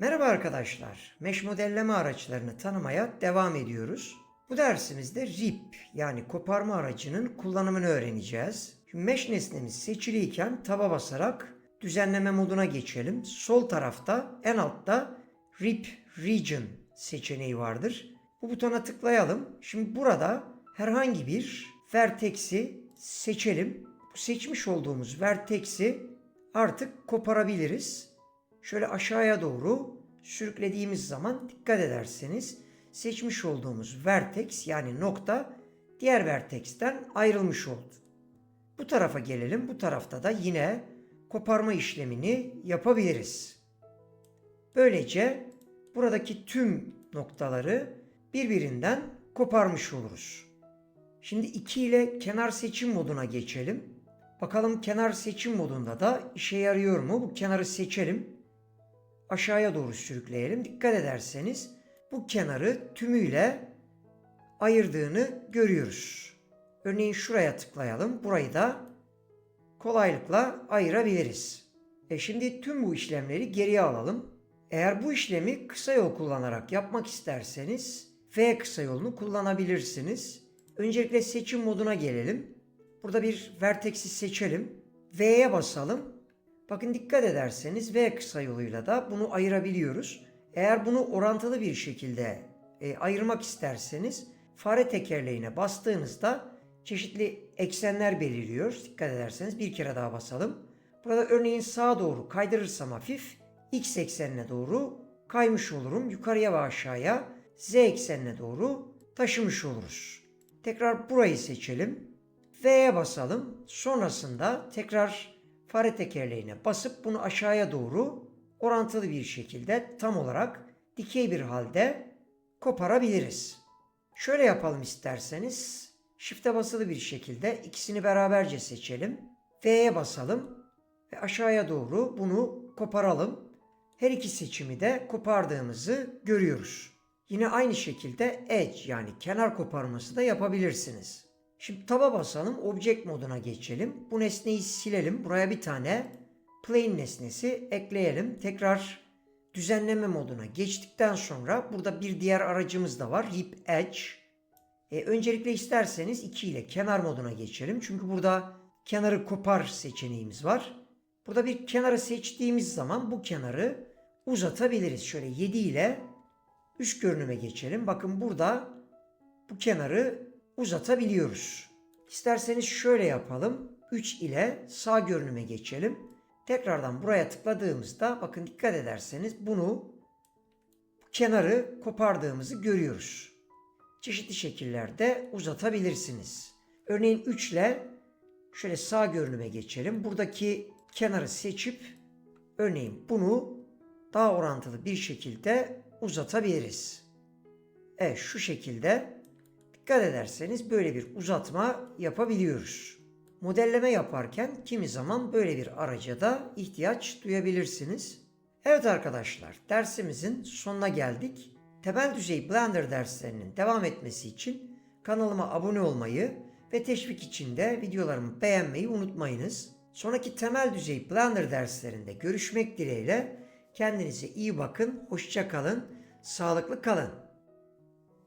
Merhaba arkadaşlar. Mesh modelleme araçlarını tanımaya devam ediyoruz. Bu dersimizde RIP yani koparma aracının kullanımını öğreneceğiz. Şimdi mesh nesnemiz seçiliyken taba basarak düzenleme moduna geçelim. Sol tarafta en altta RIP Region seçeneği vardır. Bu butona tıklayalım. Şimdi burada herhangi bir vertex'i seçelim. Bu seçmiş olduğumuz vertex'i artık koparabiliriz. Şöyle aşağıya doğru sürüklediğimiz zaman dikkat ederseniz seçmiş olduğumuz vertex yani nokta diğer vertex'ten ayrılmış oldu. Bu tarafa gelelim. Bu tarafta da yine koparma işlemini yapabiliriz. Böylece buradaki tüm noktaları birbirinden koparmış oluruz. Şimdi 2 ile kenar seçim moduna geçelim. Bakalım kenar seçim modunda da işe yarıyor mu? Bu kenarı seçelim. Aşağıya doğru sürükleyelim. Dikkat ederseniz bu kenarı tümüyle ayırdığını görüyoruz. Örneğin şuraya tıklayalım. Burayı da kolaylıkla ayırabiliriz. E şimdi tüm bu işlemleri geriye alalım. Eğer bu işlemi kısa yol kullanarak yapmak isterseniz V kısa yolunu kullanabilirsiniz. Öncelikle seçim moduna gelelim. Burada bir vertex'i seçelim. V'ye basalım. Bakın dikkat ederseniz V kısa yoluyla da bunu ayırabiliyoruz. Eğer bunu orantılı bir şekilde e, ayırmak isterseniz fare tekerleğine bastığınızda çeşitli eksenler belirliyor. Dikkat ederseniz bir kere daha basalım. Burada örneğin sağa doğru kaydırırsam hafif x eksenine doğru kaymış olurum. Yukarıya ve aşağıya z eksenine doğru taşımış oluruz. Tekrar burayı seçelim. V'ye basalım. Sonrasında tekrar fare tekerleğine basıp bunu aşağıya doğru orantılı bir şekilde tam olarak dikey bir halde koparabiliriz. Şöyle yapalım isterseniz. Shift'e basılı bir şekilde ikisini beraberce seçelim. V'ye basalım ve aşağıya doğru bunu koparalım. Her iki seçimi de kopardığımızı görüyoruz. Yine aynı şekilde edge yani kenar koparması da yapabilirsiniz. Şimdi taba basalım, object moduna geçelim. Bu nesneyi silelim. Buraya bir tane plane nesnesi ekleyelim. Tekrar düzenleme moduna geçtikten sonra burada bir diğer aracımız da var. Rip Edge. E, öncelikle isterseniz 2 ile kenar moduna geçelim. Çünkü burada kenarı kopar seçeneğimiz var. Burada bir kenarı seçtiğimiz zaman bu kenarı uzatabiliriz. Şöyle 7 ile üst görünüme geçelim. Bakın burada bu kenarı uzatabiliyoruz. İsterseniz şöyle yapalım. 3 ile sağ görünüme geçelim. Tekrardan buraya tıkladığımızda bakın dikkat ederseniz bunu bu kenarı kopardığımızı görüyoruz. Çeşitli şekillerde uzatabilirsiniz. Örneğin 3 ile şöyle sağ görünüme geçelim. Buradaki kenarı seçip örneğin bunu daha orantılı bir şekilde uzatabiliriz. Evet şu şekilde dikkat ederseniz böyle bir uzatma yapabiliyoruz. Modelleme yaparken kimi zaman böyle bir araca da ihtiyaç duyabilirsiniz. Evet arkadaşlar dersimizin sonuna geldik. Temel düzey Blender derslerinin devam etmesi için kanalıma abone olmayı ve teşvik için de videolarımı beğenmeyi unutmayınız. Sonraki temel düzey Blender derslerinde görüşmek dileğiyle kendinize iyi bakın, hoşça kalın, sağlıklı kalın.